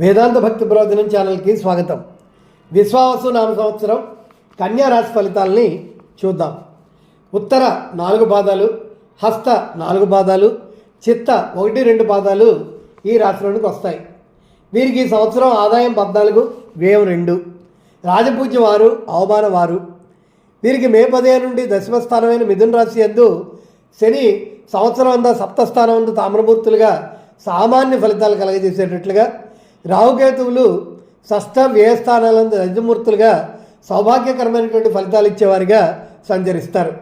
వేదాంత భక్తి ప్రవచనం ఛానల్కి స్వాగతం. విశ్వావసు నామ సంవత్సరం కన్యా రాశి ఫలితాలని చూద్దాం. ఉత్తర నాలుగు పాదాలు హస్త నాలుగు పాదాలు చిత్త ఒకటి రెండు పాదాలు ఈ రాశిలోనికి వస్తాయి. వీరికి ఈ సంవత్సరం ఆదాయం పద్నాలుగు వ్యయం రెండు. రాజపూజ్య వారు అవమాన వారు. వీరికి మే పదిహేను నుండి దశమ స్థానమైన మిథున రాశి ఎందు శని సంవత్సరం అంతా సప్తస్థానం అంతా తామ్రమూర్తులుగా సామాన్య ఫలితాలు కలగజేసేటట్లుగా రాహుకేతువులు షష్ఠ వ్యయ స్థానాలందు రజమూర్తులుగా సౌభాగ్యకరమైనటువంటి ఫలితాలు ఇచ్చేవారిగా సంచరిస్తారు.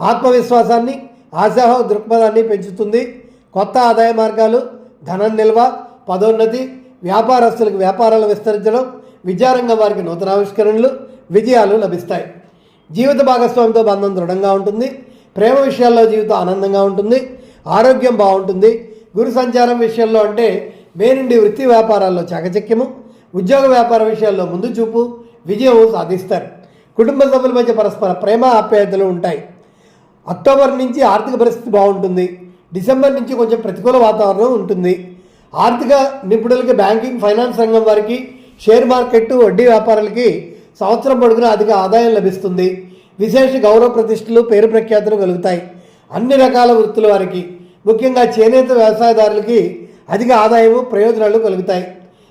ఆత్మవిశ్వాసాన్ని ఆశాహ దృక్పథాన్ని పెంచుతుంది. కొత్త ఆదాయ మార్గాలు ధనం నిల్వ పదోన్నతి వ్యాపారస్తులకు వ్యాపారాలు విస్తరించడం విద్యారంగం వారికి నూతన ఆవిష్కరణలు విజయాలు లభిస్తాయి. జీవిత భాగస్వామితో బంధం దృఢంగా ఉంటుంది. ప్రేమ విషయాల్లో జీవితం ఆనందంగా ఉంటుంది. ఆరోగ్యం బాగుంటుంది. గురు సంచారం విషయంలో అంటే మే నుండి వృత్తి వ్యాపారాల్లో చాకచక్యము ఉద్యోగ వ్యాపార విషయాల్లో ముందు చూపు విజయం సాధిస్తారు. కుటుంబ సభ్యుల మధ్య పరస్పర ప్రేమ ఆప్యాయతలు ఉంటాయి. అక్టోబర్ నుంచి ఆర్థిక పరిస్థితి బాగుంటుంది. డిసెంబర్ నుంచి కొంచెం ప్రతికూల వాతావరణం ఉంటుంది. ఆర్థిక నిపుణులకి బ్యాంకింగ్ ఫైనాన్స్ రంగం వారికి షేర్ మార్కెట్ వడ్డీ వ్యాపారాలకి సంవత్సరం పొడుగున అధిక ఆదాయం లభిస్తుంది. విశేష గౌరవ ప్రతిష్టలు పేరు ప్రఖ్యాతులు కలుగుతాయి. అన్ని రకాల వృత్తుల వారికి ముఖ్యంగా చేనేత వ్యవసాయదారులకి అధిక ఆదాయము ప్రయోజనాలు కలుగుతాయి.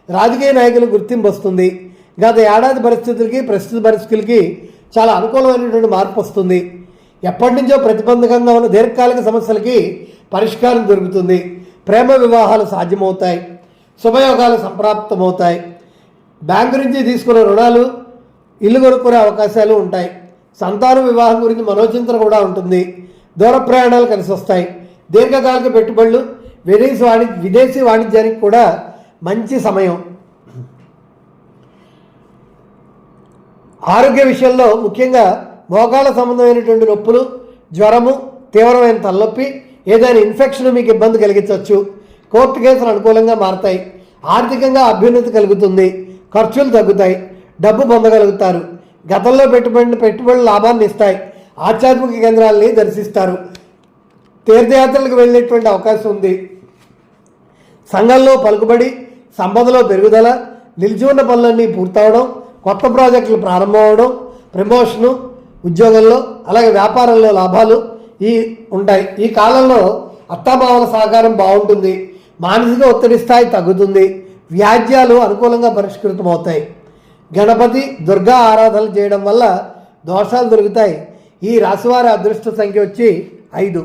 రాజకీయ నాయకులు గుర్తింపు వస్తుంది. గత ఏడాది పరిస్థితులకి ప్రస్తుత పరిస్థితులకి చాలా అనుకూలమైనటువంటి మార్పు వస్తుంది. ఎప్పటి నుంచో ప్రతిబంధకంగా ఉన్న దీర్ఘకాలిక సమస్యలకి పరిష్కారం దొరుకుతుంది. ప్రేమ వివాహాలు సాధ్యమవుతాయి. శుభయోగాలు సంప్రాప్తమవుతాయి. బ్యాంకు నుంచి తీసుకున్న రుణాలు ఇల్లు కొనుక్కునే అవకాశాలు ఉంటాయి. సంతాన వివాహం గురించి మనోచింతన కూడా ఉంటుంది. దూర ప్రయాణాలు కలిసి వస్తాయి. దీర్ఘకాలిక పెట్టుబడులు విదేశీ వాణి విదేశీ వాణిజ్యానికి కూడా మంచి సమయం. ఆరోగ్య విషయంలో ముఖ్యంగా మోకాళ్ళ సంబంధమైనటువంటి నొప్పులు జ్వరము తీవ్రమైన తలనొప్పి ఏదైనా ఇన్ఫెక్షన్ మీకు ఇబ్బంది కలిగించవచ్చు. కోర్టు కేసులు అనుకూలంగా మారతాయి. ఆర్థికంగా అభ్యున్నతి కలుగుతుంది. ఖర్చులు తగ్గుతాయి. డబ్బు పొందగలుగుతారు. గతంలో పెట్టుబడి పెట్టుబడులు లాభాన్ని ఇస్తాయి. ఆధ్యాత్మిక కేంద్రాలని దర్శిస్తారు. తీర్థయాత్రలకు వెళ్ళేటువంటి అవకాశం ఉంది. సంఘంలో పలుకుబడి సంపదలో పెరుగుదల నిలిచి ఉన్న పనులన్నీ పూర్తవడం కొత్త ప్రాజెక్టులు ప్రారంభం అవడం ప్రమోషను ఉద్యోగంలో అలాగే వ్యాపారంలో లాభాలు ఈ ఉంటాయి. ఈ కాలంలో అత్తామామల సహకారం బాగుంటుంది మానసిక ఒత్తిడి స్థాయి తగ్గుతుంది వ్యాజ్యాలు అనుకూలంగా పరిష్కృతమవుతాయి. గణపతి దుర్గా ఆరాధనలు చేయడం వల్ల దోషాలు దొరుకుతాయి. ఈ రాశివారి అదృష్ట సంఖ్య వచ్చి ఐదు.